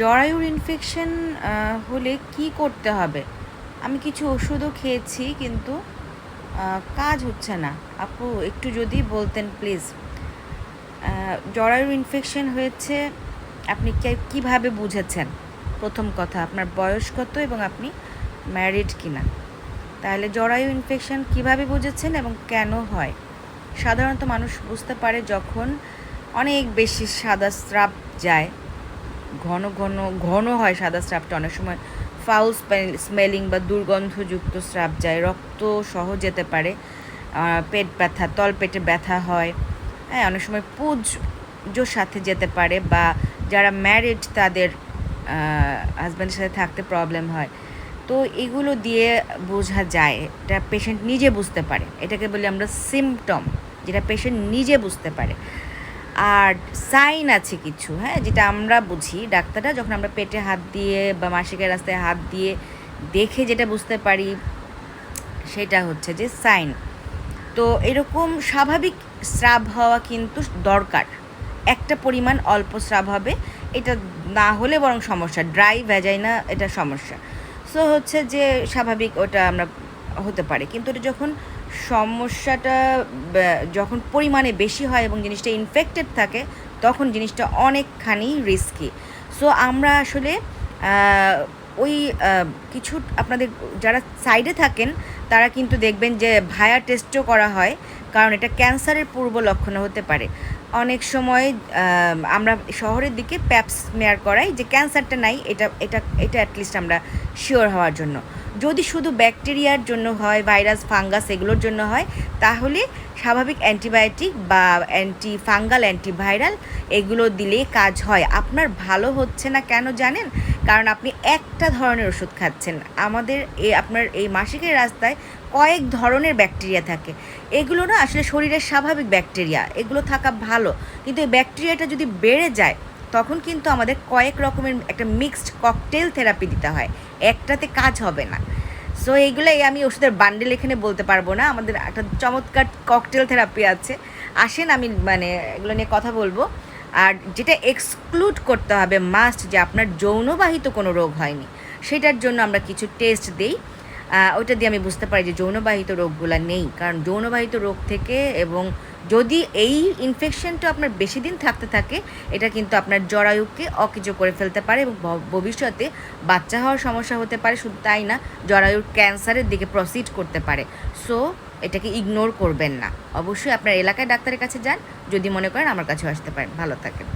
জরায়ুর ইনফেকশন হলে কি করতে হবে? আমি কিছু ওষুধও খেয়েছি, কিন্তু কাজ হচ্ছে না। আপু, একটু যদি বলতেন প্লিজ জরায়ুর ইনফেকশন হয়েছে, আপনি কীভাবে বুঝেছেন? প্রথম কথা, আপনার বয়স কত এবং আপনি ম্যারিড কিনা? তাহলে জরায়ু ইনফেকশন কীভাবে বুঝেছেন এবং কেন হয়? সাধারণত মানুষ বুঝতে পারে যখন অনেক বেশি সাদা স্রাব যায়। ঘন ঘন ঘন হয় সাদা স্রাবটা। অনেক সময় ফাউল স্মেলিং বা দুর্গন্ধযুক্ত স্রাব যায়। রক্ত সহ যেতে পারে। পেট ব্যথা, তল পেটে ব্যথা হয়। হ্যাঁ অনেক সময় পুজোর সাথে যেতে পারে বা যারা ম্যারিড তাদের হাজব্যান্ডের সাথে থাকতে প্রবলেম হয়। তো এগুলো দিয়ে বোঝা যায়। এটা পেশেন্ট নিজে বুঝতে পারে। এটাকে বলি আমরা সিমটম যেটা পেশেন্ট নিজে বুঝতে পারে। আর সাইন আছে কিছু হ্যাঁ যেটা আমরা বুঝি। ডাক্তাররা যখন আমরা পেটে হাত দিয়ে বা মাসিকের রাস্তায় হাত দিয়ে দেখে যেটা বুঝতে পারি, সেটা হচ্ছে যে সাইন। তো এরকম স্বাভাবিক স্রাব হওয়া কিন্তু দরকার। একটা পরিমাণ অল্প স্রাব হবে, এটা না হলে বরং সমস্যা। ড্রাই ভ্যাজাইনা, এটা সমস্যা। সো হচ্ছে যে স্বাভাবিক ওটা আমরা হতে পারে। কিন্তু এটা যখন সমস্যাটা যখন পরিমাণে বেশি হয় এবং জিনিসটা ইনফেক্টেড থাকে, তখন জিনিসটা অনেকখানি রিস্কি সো আমরা আসলে ওই কিছু আপনাদের যারা সাইডে থাকেন, তারা কিন্তু দেখবেন যে ভায়া টেস্টও করা হয়, কারণ এটা ক্যান্সারের পূর্ব লক্ষণ হতে পারে। অনেক সময় আমরা শহরের দিকে প্যাপস মেয়ার করাই যে ক্যান্সারটা নাই, এটা এটা এটা অ্যাটলিস্ট আমরা শিওর হওয়ার জন্য। যদি শুধু ব্যাকটেরিয়ার জন্য হয় ভাইরাস ফাঙ্গাস এগুলোর জন্য হয়, তাহলে স্বাভাবিক অ্যান্টিবায়োটিক বা অ্যান্টি ফাঙ্গাল অ্যান্টিভাইরাল এগুলো দিলে কাজ হয়। আপনার ভালো হচ্ছে না কেন জানেন? কারণ আপনি একটা ধরনের ওষুধ খাচ্ছেন। আমাদের এই আপনার এই মাসিকের রাস্তায় কয়েক ধরনের ব্যাকটেরিয়া থাকে। এগুলো না আসলে শরীরের স্বাভাবিক ব্যাকটেরিয়া। এগুলো থাকা ভালো। কিন্তু এই ব্যাকটেরিয়াটা যদি বেড়ে যায়, তখন কিন্তু আমাদের কয়েক রকমের একটা মিক্সড ককটেল থেরাপি দিতে হয়। একটাতে কাজ হবে না। সো এইগুলোই আমি ওষুধের বান্ডেল এখানে বলতে পারব না। আমাদের একটা চমৎকার ককটেল থেরাপি আছে। আসেন আমি মানে এগুলো নিয়ে কথা বলব। আর যেটা এক্সক্লুড করতে হবে মাস্ট যে আপনার যৌনবাহিত কোনো রোগ হয়নি, সেটার জন্য আমরা কিছু টেস্ট দিই। ওইটা দিয়ে আমি বুঝতে পারি যে যৌনবাহিত রোগগুলো নেই, কারণ যৌনবাহিত রোগ থেকে এবং যদি এই ইনফেকশনটা আপনার বেশি দিন থাকতে থাকে, এটা কিন্তু আপনার জরায়ুকে অকেজো করে ফেলতে পারে এবং ভবিষ্যতে বাচ্চা হওয়ার সমস্যা হতে পারে, শুধু তাই না, জরায়ুর ক্যান্সারের দিকে প্রসিড করতে পারে। সো এটাকে ইগনোর করবেন না। অবশ্যই আপনার এলাকায় ডাক্তারের কাছে যান, যদি মনে করেন আমার কাছেও আসতে পারেন। ভালো থাকেন।